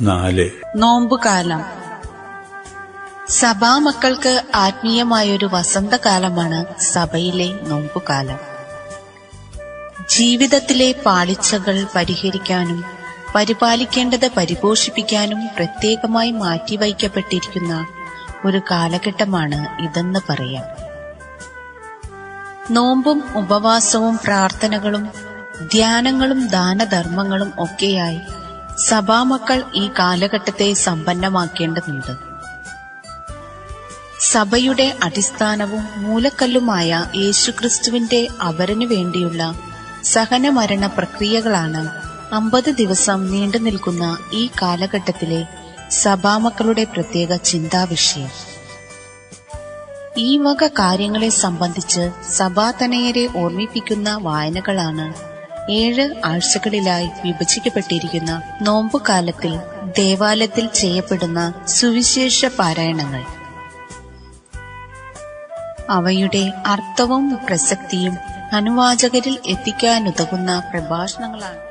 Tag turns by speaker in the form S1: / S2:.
S1: നാല്.
S2: നോമ്പുകാലം. സഭാമക്കൾക്ക് ആത്മീയമായൊരു വസന്തകാലമാണ് സഭയിലെ നോമ്പുകാലം. ജീവിതത്തിലെ പാളിച്ചകൾ പരിഹരിക്കാനും പരിപാലിക്കേണ്ടത് പരിപോഷിപ്പിക്കാനും പ്രത്യേകമായി മാറ്റിവയ്ക്കപ്പെട്ടിരിക്കുന്ന ഒരു കാലഘട്ടമാണ് ഇതെന്ന് പറയാം. നോമ്പും ഉപവാസവും പ്രാർത്ഥനകളും ധ്യാനങ്ങളും ദാനധർമ്മങ്ങളും ഒക്കെയായി സഭാമക്കൾ ഈ കാലഘട്ടത്തെ സമ്പന്നമാക്കേണ്ടതുണ്ട്. സഭയുടെ അടിസ്ഥാനവും മൂലക്കല്ലുമായ യേശുക്രിസ്തുവിന്റെ അവരനു വേണ്ടിയുള്ള സഹനമരണ പ്രക്രിയകളാണ് അമ്പത് ദിവസം നീണ്ടു നിൽക്കുന്ന ഈ കാലഘട്ടത്തിലെ സഭാമക്കളുടെ പ്രത്യേക ചിന്താവിഷയം. ഈ വക കാര്യങ്ങളെ സംബന്ധിച്ച് സഭാതനയരെ ഓർമ്മിപ്പിക്കുന്ന വായനകളാണ് ഏഴ് ആഴ്ചകളിലായി വിഭജിക്കപ്പെട്ടിരിക്കുന്ന നോമ്പുകാലത്തിൽ ദേവാലയത്തിൽ ചെയ്യപ്പെടുന്ന സുവിശേഷ പാരായണങ്ങൾ. അവയുടെ അർത്ഥവും പ്രസക്തിയും അനുവാചകരിൽ എത്തിക്കാനുതകുന്ന പ്രഭാഷണങ്ങളാണ്.